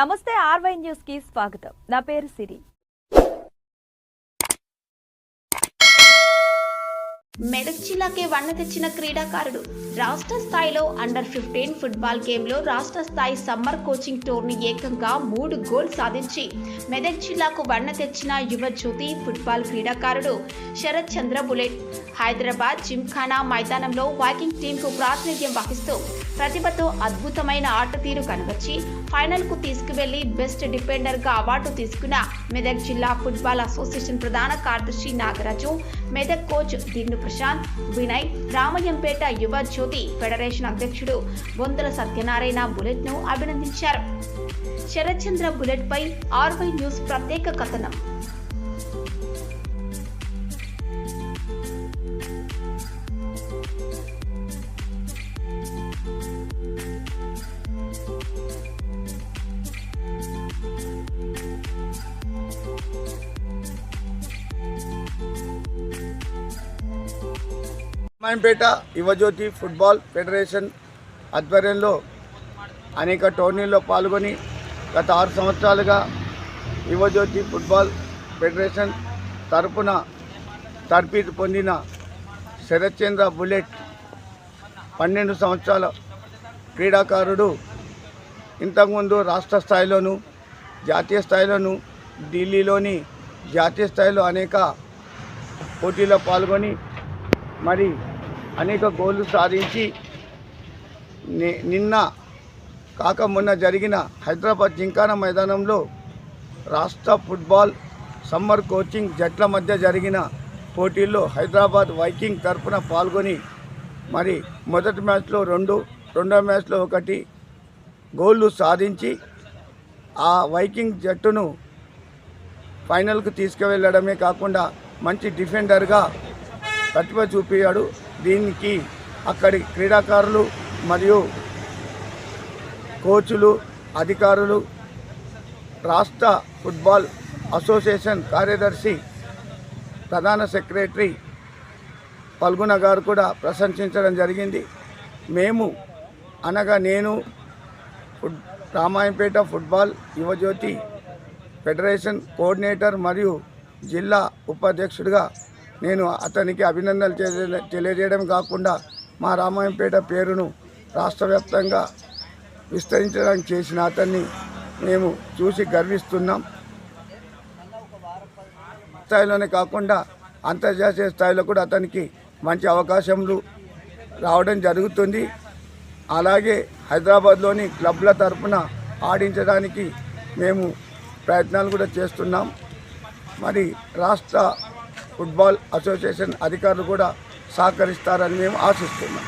నమస్తే ఆర్వై న్యూస్కి స్వాగతం. నా పేరు సిరి. మెదక్ జిల్లాకే వన్న తెచ్చిన క్రీడాకారుడు. రాష్ట్ర స్థాయిలో అండర్ ఫిఫ్టీన్ ఫుట్బాల్ గేమ్లో రాష్ట్ర స్థాయి సమ్మర్ కోచింగ్ టోర్ని ఏకంగా మూడు గోల్ సాధించి మెదక్ జిల్లాకు వన్న తెచ్చిన యువ జ్యోతి ఫుట్బాల్ క్రీడాకారుడు. శరత్ చంద్ర బులెట్ హైదరాబాద్ జిమ్ఖానా మైదానంలో వాకింగ్ టీంకు ప్రాతినిధ్యం వహిస్తూ ప్రతిభతో అద్భుతమైన ఆట తీరు కనబర్చి ఫైనల్కు తీసుకువెళ్ళి బెస్ట్ డిఫెండర్గా అవార్డు తీసుకున్న మెదక్ జిల్లా ఫుట్బాల్ అసోసియేషన్ ప్రధాన కార్యదర్శి నాగరాజు మెదక్ కోచ్ దిన్ను ప్రశాంత్ వినయ్ రామయ్యంపేట యువ జ్యోతి ఫెడరేషన్ అధ్యక్షుడు బొందల సత్యనారాయణ బులెట్ అభినందించారు. శరత్చంద్ర బులెట్ ఆర్వై న్యూస్ ప్రత్యేక కథనం. రామాయంపేట యువజ్యోతి ఫుట్బాల్ ఫెడరేషన్ ఆధ్వర్యంలో అనేక టోర్నీల్లో పాల్గొని గత ఆరు సంవత్సరాలుగా యువజ్యోతి ఫుట్బాల్ ఫెడరేషన్ తరపున తర్ఫీదు పొందిన శరత్చంద్ర బుల్లెట్ పన్నెండు సంవత్సరాల క్రీడాకారుడు. ఇంతకుముందు రాష్ట్ర స్థాయిలోను జాతీయ స్థాయిలోను ఢిల్లీలోని జాతీయ స్థాయిలో అనేక పోటీలో పాల్గొని మరి అనేక గోళ్ళు సాధించి నిన్న కాక మొన్న జరిగిన హైదరాబాద్ జింకాన మైదానంలో రాష్ట్ర ఫుట్బాల్ సమ్మర్ కోచింగ్ జట్ల మధ్య జరిగిన పోటీల్లో హైదరాబాద్ వైకింగ్ తరఫున పాల్గొని మరి మొదటి మ్యాచ్లో రెండు రెండో మ్యాచ్లో ఒకటి గోళ్ళు సాధించి ఆ వైకింగ్ జట్టును ఫైనల్కు తీసుకువెళ్ళడమే కాకుండా మంచి డిఫెండర్గా ప్రతిభ చూపించాడు దీనికి అక్కడి క్రీడాకారులు మరియు కోచ్లు అధికారులు రాష్ట్ర ఫుట్బాల్ అసోసియేషన్ కార్యదర్శి ప్రధాన సెక్రటరీ పల్గున గారు కూడా ప్రశంసించడం జరిగింది. మేము అనగా నేను foot Ramayampet football Yuvajyothi federation coordinator మరియు జిల్లా ఉపాధ్యక్షుడిగా నేను అతనికి అభినందనలు తెలియజేయడం కాకుండా మా రామాయంపేట పేరును రాష్ట్ర వ్యాప్తంగా విస్తరించడానికి చేసిన అతన్ని మేము చూసి గర్విస్తున్నాం. స్థాయిలోనే కాకుండా అంతర్జాతీయ స్థాయిలో కూడా అతనికి మంచి అవకాశములు రావడం జరుగుతుంది. అలాగే హైదరాబాద్లోని క్లబ్ల తరఫున ఆడించడానికి మేము ప్రయత్నాలు కూడా చేస్తున్నాం. మరి రాష్ట్ర ఫుట్బాల్ అసోసియేషన్ అధికారులు కూడా సహకరిస్తారని మేము ఆశిస్తున్నాం.